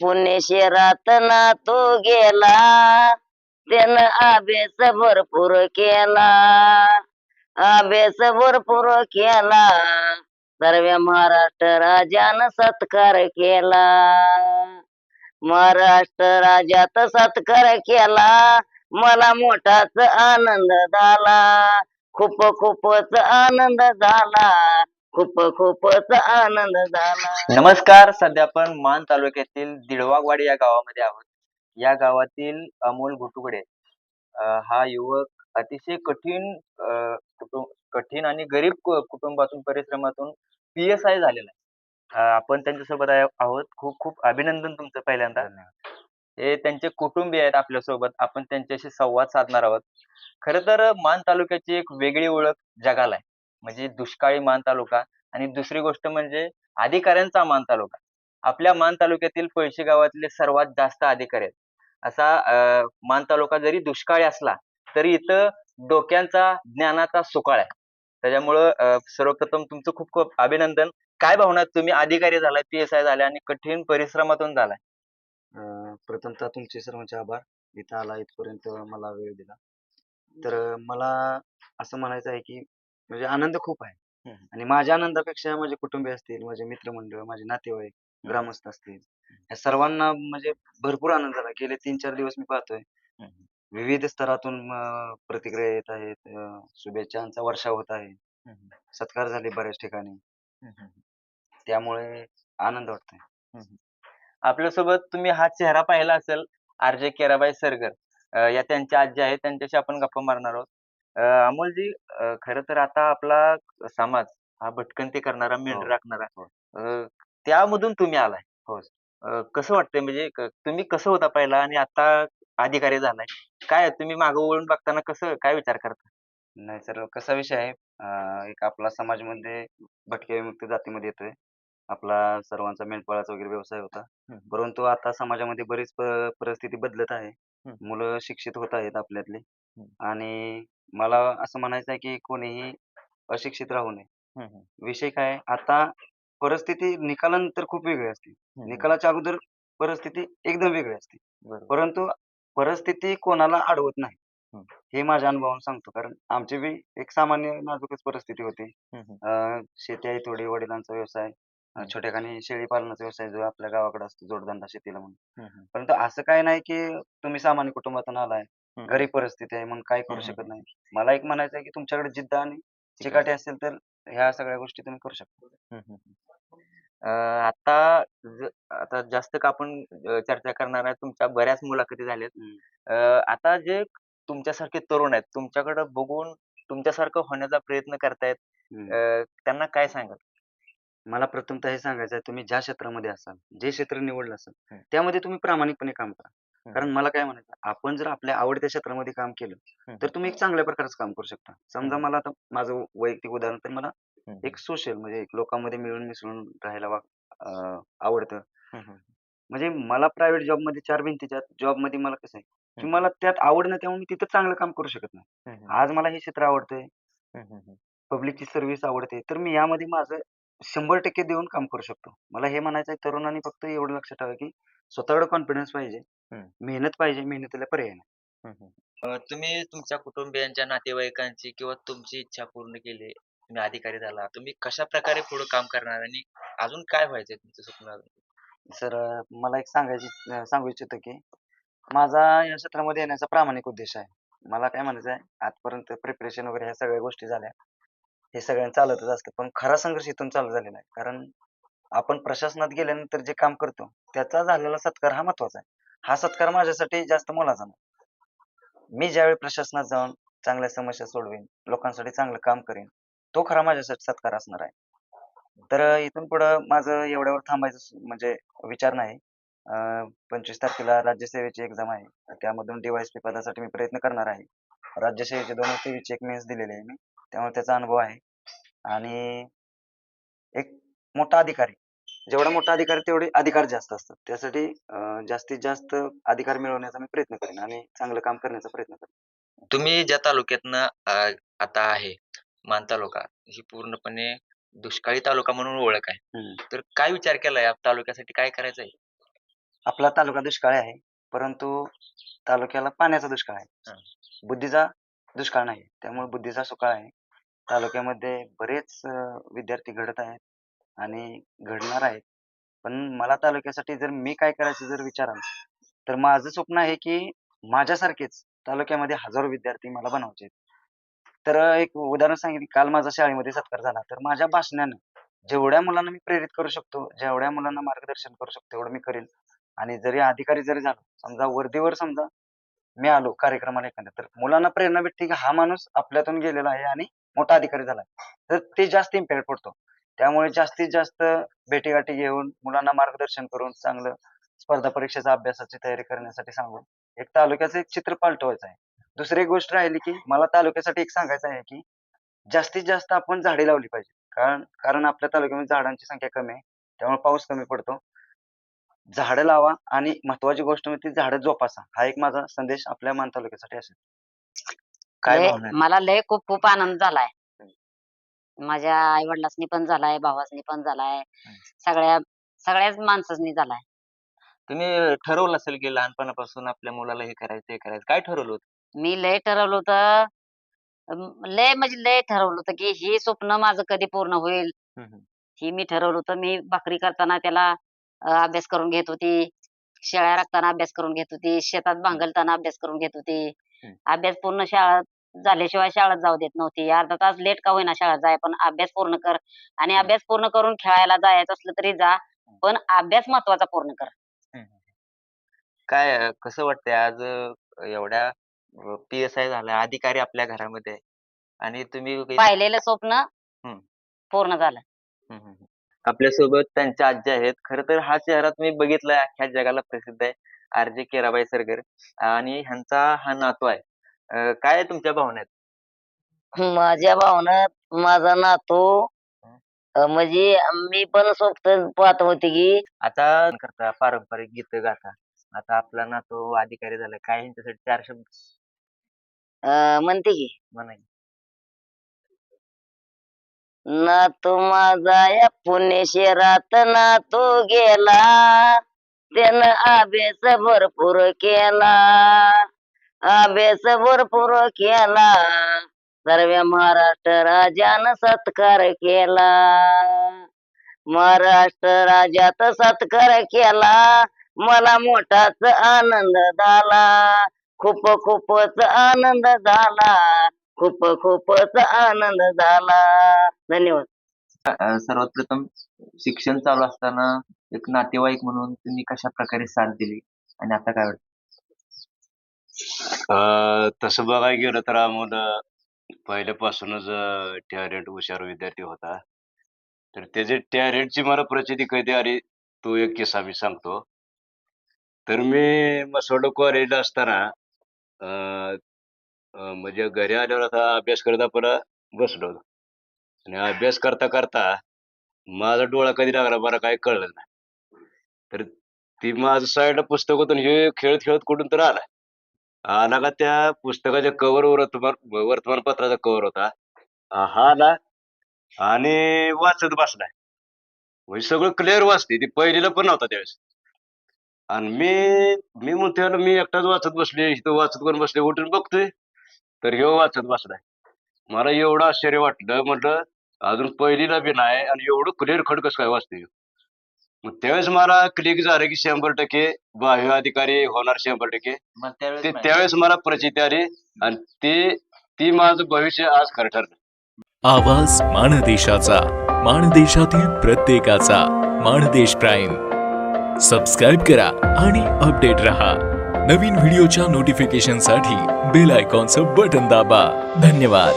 पुणे शहरात ना तो गेला. त्यानं अभ्यास भरपूर केला. अभ्यास भरपूर केला. सर्व महाराष्ट्र राजानं सत्कार केला. महाराष्ट्र राजात सत्कार केला. मला मोठाच आनंद झाला. खूप खूपच आनंद झाला. खूप खूपच आनंद झाला. नमस्कार सध्या आपण मान तालुक्यातील दिडवागवाडी या गावामध्ये आहोत. या गावातील अमोल घुटुगडे अं, हा युवक अतिशय कठीण अं, कठीण आणि गरीब कु- कुटुंबातून परिश्रमातून पी एस आय झालेला आहे. अं, आपण त्यांच्यासोबत आहे- आहोत. खूप खूप अभिनंदन तुमचं पहिल्यांदा. हे त्यांचे कुटुंबीय आहेत आपल्यासोबत. आपण त्यांच्याशी संवाद साधणार आहोत. खर तर मान तालुक्याची एक वेगळी ओळख जगाला आहे. म्हणजे दुष्काळी मान तालुका आणि दुसरी गोष्ट म्हणजे अधिकाऱ्यांचा मान तालुका. आपल्या मान तालुक्यातील पळशी गावातले सर्वात जास्त अधिकारी आहेत. असा मान तालुका जरी दुष्काळी असला तरी इथं डोक्यांचा ज्ञानाचा सुकाळ आहे. त्याच्यामुळं सर्वप्रथम तुमचं खूप खूप अभिनंदन. काय भावना तुम्ही अधिकारी झालाय पी एस आय झालाय आणि कठीण परिश्रमातून झालाय. प्रथमतः तुमचे सर्वांचे आभार. इथं आला इथपर्यंत मला वेळ दिला. तर मला असं म्हणायचं आहे की म्हणजे आनंद खूप आहे. हम्म. आणि माझ्या आनंदापेक्षा माझे कुटुंबीय असतील माझे मित्रमंडळ माझे नातेवाईक ग्रामस्थ असतील या सर्वांना म्हणजे भरपूर आनंद झाला गेले तीन चार दिवस मी पाहतोय. हम्म. विविध स्तरातून अं, प्रतिक्रिया येत आहेत अं, शुभेच्छांचा वर्षाव होत आहे. हम्म. सत्कार झाले बऱ्याच ठिकाणी. हम्म. त्यामुळे आनंद वाटतोय. आपल्यासोबत तुम्ही हा चेहरा पाहिला असेल आरजे केराबाई सरगर. अं, या त्यांच्या आजी आहेत त्यांच्याशी आपण गप्पा मारणार आहोत. अं, अमोलजी अं, खरं तर आता आपला समाज हा भटकंती करणारा मेंढ हो, राखणारा हो. अं, त्यामधून तुम्ही आलाय हो. अं, कसं वाटतंय म्हणजे क- तुम्ही कसं होता पहिला आणि आता अधिकारी झालाय काय तुम्ही मागं वळून बघताना कसं काय विचार करता नाही सर कसा विषय आहे अं, एक आपला समाजमध्ये भटक्या विमुक्त जातीमध्ये येतोय आपला सर्वांचा मेंढपाळाचा वगैरे व्यवसाय होता. परंतु आता समाजामध्ये बरीच प- परिस्थिती बदलत आहे. मुलं शिक्षित होत आहेत आपल्यातले. आणि मला असं म्हणायचं आहे की कोणीही अशिक्षित राहू नये. विषय काय आहे, आता परिस्थिती निकालानंतर खूप वेगळी असते. निकालाच्या अगोदर परिस्थिती एकदम वेगळी असते. बरोबर. परंतु परिस्थिती कोणाला अडवत नाही. हे. माझ्या अनुभवावरून सांगतो. कारण आमची बी एक सामान्य नाजूकच परिस्थिती होती. अं, शेती आहे थोडी वडिलांचा व्यवसाय अं, हम्म. छोट्याखानी शेळी पालनाचा व्यवसाय जो आपल्या गावाकडे असतो जोडधंदा शेतीला म्हणून. परंतु असं काय नाही की तुम्ही सामान्य कुटुंबातून आलाय. गरीब परिस्थिती आहे म्हणून काय करू शकत नाही मला एक म्हणायचं आहे की तुमच्याकडे जिद्द आणि चिकाटी असेल तर ह्या सगळ्या गोष्टी तुम्ही करू शकता. अं, आता ज- आता जास्त का आपण अं, चर्चा करणार आहे तुमच्या बऱ्याच मुलाखती झाल्यात. अं, आता जे तुमच्यासारखे तरुण आहेत तुमच्याकडे बघून तुमच्यासारखं होण्याचा प्रयत्न करतायत. अं, त्यांना काय सांगाल मला प्रथमतः हे सांगायचं आहे तुम्ही ज्या क्षेत्रामध्ये असाल जे क्षेत्र निवडलं असेल. त्यामध्ये तुम्ही प्रामाणिकपणे काम करा कारण मला काय म्हणायचं आपण जर आपल्या आवडत्या क्षेत्रामध्ये काम केलं. तर तुम्ही एक चांगल्या प्रकारचं काम करू शकता. समजा. मला आता माझं वैयक्तिक उदाहरण तर मला एक सोशल म्हणजे एक लोकांमध्ये मिळून मिसळून राहायला वा- अं, आवडतं. म्हणजे मला प्रायव्हेट जॉबमध्ये चार भिंतीच्या जॉबमध्ये मला कसं आहे की. मला त्यात आवड नाही त्यामुळे मी तिथं चांगलं काम करू शकत नाही. आज मला हे क्षेत्र आवडतंय. पब्लिकची सर्व्हिस आवडते. तर मी यामध्ये माझं शंभर टक्के देऊन काम करू शकतो मला हे म्हणायचं आहे तरुणांनी फक्त एवढं लक्षात ठेवा की स्वतःकडे कॉन्फिडन्स पाहिजे. मेहनत पाहिजे मेहनतीला पर्याय नाही. अं, तुम्ही तुमच्या कुटुंबियांच्या नातेवाईकांची किंवा तुमची इच्छा पूर्ण केली तुम्ही अधिकारी झाला तुम्ही कशा प्रकारे पुढे काम करणार आणि अजून काय व्हायचंय तुमचं स्वप्न अजून? सर अं, मला एक सांगायची अं, सांगू इच्छितो की माझा या क्षेत्रामध्ये येण्याचा प्रामाणिक उद्देश आहे मला काय म्हणायचं आहे आजपर्यंत प्रिपरेशन वगैरे ह्या सगळ्या गोष्टी झाल्या हे सगळ्यांना चालतच असतं. पण खरा संघर्ष इथून चालू झालेला आहे. कारण आपण प्रशासनात गेल्यानंतर जे काम करतो त्याचा झालेला सत्कार हा महत्त्वाचा आहे. हा सत्कार माझ्यासाठी जास्त मोलाचा नाही. मी ज्यावेळी प्रशासनात जाऊन चांगल्या समस्या सोडवेन लोकांसाठी चांगलं काम करेन तो खरा माझ्यासाठी सत्कार असणार आहे. तर इथून पुढं माझं एवढ्यावर थांबायचं म्हणजे विचार नाही. पंचवीस तारखेला राज्यसेवेची एक्झाम आहे. त्यामधून डीवायएसपी पदासाठी मी प्रयत्न करणार आहे. राज्यसेवेचे दोन सेवेची एक मेन्स दिलेली आहे मी. त्यामुळे त्याचा अनुभव आहे. आणि एक मोठा अधिकारी जेवढा मोठा अधिकारी तेवढे अधिकार जास्त असतात. त्यासाठी जास्तीत जास्त अधिकार मिळवण्याचा मी प्रयत्न करेन आणि चांगलं काम करण्याचा प्रयत्न करेन. तुम्ही ज्या तालुक्यातनं आता आहे मान तालुका ही पूर्णपणे दुष्काळी तालुका म्हणून ओळख आहे. तर काय विचार केलाय तालुक्यासाठी काय करायचंय हा आपला तालुका दुष्काळी आहे परंतु तालुक्याला पाण्याचा दुष्काळ आहे. बुद्धीचा दुष्काळ नाही त्यामुळे बुद्धीचा सुकाळ आहे. तालुक्यामध्ये बरेच विद्यार्थी घडत आहेत आणि घडणार आहेत. पण मला तालुक्यासाठी जर मी काय करायचं जर विचाराल तर माझं स्वप्न आहे की माझ्यासारखेच तालुक्यामध्ये हजारो विद्यार्थी मला बनवायचे तर एक उदाहरण सांगितलं काल माझा शाळेमध्ये सत्कार झाला. तर माझ्या भाषणानं जेवढ्या मुलांना मी प्रेरित करू शकतो जेवढ्या मुलांना मार्गदर्शन करू शकतो तेवढं मी करेन. आणि जरी अधिकारी जरी झालो समजा वर्दीवर समजा मी आलो कार्यक्रमाला एखाद्या तर मुलांना प्रेरणा भेटते की हा माणूस आपल्यातून गेलेला आहे आणि मोठा अधिकारी झाला. तर ते जास्त इम्पॅक्ट पडतो. त्यामुळे जास्तीत जास्त भेटीगाठी घेऊन मुलांना मार्गदर्शन करून चांगलं स्पर्धा परीक्षेचा अभ्यासाची तयारी करण्यासाठी सांगून एक तालुक्याचं एक चित्र पालटवायचं आहे. दुसरी एक गोष्ट राहिली की मला तालुक्यासाठी एक सांगायचं आहे की जास्तीत जास्त आपण झाडे लावली पाहिजे. कारण कारण आपल्या तालुक्यामध्ये झाडांची संख्या कमी आहे त्यामुळे पाऊस कमी पडतो. झाडं लावा आणि महत्वाची गोष्ट म्हणजे ती झाडं जोपासा. हा एक माझा संदेश आपल्या मान तालुक्यासाठी असेल. काय लय- भावना आहेत? मला लय खूप खूप आनंद झालाय. माझ्या आई वडिलांनी पण झालाय भावासनी पण झालाय सगळ्या सगळ्याच माणसांनी झालाय. तुम्ही ठरवलं असेल की लहानपणापासून आपल्या मुलाला हे करायचं हे करायचं काय ठरवलं होतं? मी लय ठरवलं होतं अं, लय म्हणजे लय ठरवलं होतं की ही स्वप्न माझं कधी पूर्ण होईल? हम्म, हम्म. ही मी ठरवलं होतं मी भाकरी करताना त्याला अं, अभ्यास करून घेत होती शेळ्या राखताना अभ्यास करून घेत होती शेतात भांगलताना अभ्यास करून घेत होती. हम्म. अभ्यास पूर्ण शाळा झाल्याशिवाय शाळेत जाऊ देत नव्हती. अर्धा तास लेट का होईना शाळेत जाय पण अभ्यास पूर्ण कर. आणि अभ्यास पूर्ण करून खेळायला जायचं असलं तरी जा पण अभ्यास महत्त्वाचा पूर्ण कर. काय कसं वाटतंय? आज अं, एवढ्या पी एस आय झाला अधिकारी आपल्या घरामध्ये. आहे. आणि तुम्ही काही- पाहिलेलं स्वप्न हम्म. पूर्ण झालं. हम्म, हम्म, हम्म. आपल्यासोबत त्यांच्या आजी आहेत. खर तर हा चेहरा तुम्ही बघितलाय अख्ख्या जगाला प्रसिद्ध आहे. आर जे केराबाई सरगर आणि ह्यांचा हा नातू आहे. अं, काय तुमच्या भावना आहेत माझ्या भावनात माझा नातू अं, म्हणजे मी पण स्वप्न पाहत होते की आता करता पारंपरिक गीत गाता. आता आपला नातू अधिकारी झाला. काय ह्यांच्यासाठी चार शब्द? अं, म्हणते की म्हणा की. नातू माझा या पुणे शहरात नातू गेला. त्यानं अभ्यास भरपूर केला. अभ्यास भरपूर केला. सर्व महाराष्ट्र राजान सत्कार केला. महाराष्ट्र राजात सत्कार केला. मला मोठाच आनंद झाला. खूप खूपच आनंद झाला. खूप खूपच आनंद झाला. धन्यवाद. सर्वात प्रथम शिक्षण चालू असताना एक नातेवाईक म्हणून तुम्ही कशा प्रकारे साथ दिली? आणि आता काय वाटतं? अ तसं बघायला गेलं तर अमोल पहिल्यापासूनच टॅलेंट हुशार विद्यार्थी होता. तर त्याचे टॅलेंटची मला प्रचिती कधी आली तो एक किस्सा मी सांगतो. तर मी मसोड कॉलेजला असताना अं, म्हणजे घरी आल्यावर आता अभ्यास करता परत बसलो. आणि अभ्यास करता करता माझा डोळा कधी लागला मला काही कळलं नाही. तर ती माझं साईडला पुस्तक होतं आणि हे खेळत खेळत कुठून तर आला. आला का त्या पुस्तकाच्या कव्हर वर्तमान वर्तमानपत्राचा कव्हर होता. आ, हा आला आणि वाचत बसलाय. म्हणजे सगळं क्लिअर वाचते ती पहिलीला पण नव्हता त्यावेळेस. आणि मी मी म्हणतोय याला मी एकटाच वाचत बसले इथं वाचत पण बसले उठून बघतोय. तर ह्यो वाचत बसलाय. मला एवढं आश्चर्य वाटलं. म्हटलं अजून पहिलीला बी नाही आणि एवढं क्लिअर खड कसं काय वाचते मग त्यावेळेस मला क्लिक झालं की शंभर टक्के बाह्य अधिकारी होणार शंभर टक्के. मग त्यावेळेस ते माहिती- त्यावेळेस मला प्रचिती आली आणि ते ती माझं भविष्य आज खरं ठरलं. आवाज माणदेशाचा माणदेशातील प्रत्येकाचा माणदेश प्राईम. सबस्क्राईब करा आणि अपडेट रहा. नवीन व्हिडिओच्या नोटिफिकेशनसाठी बेल आयकॉनचं बटन दाबा. धन्यवाद.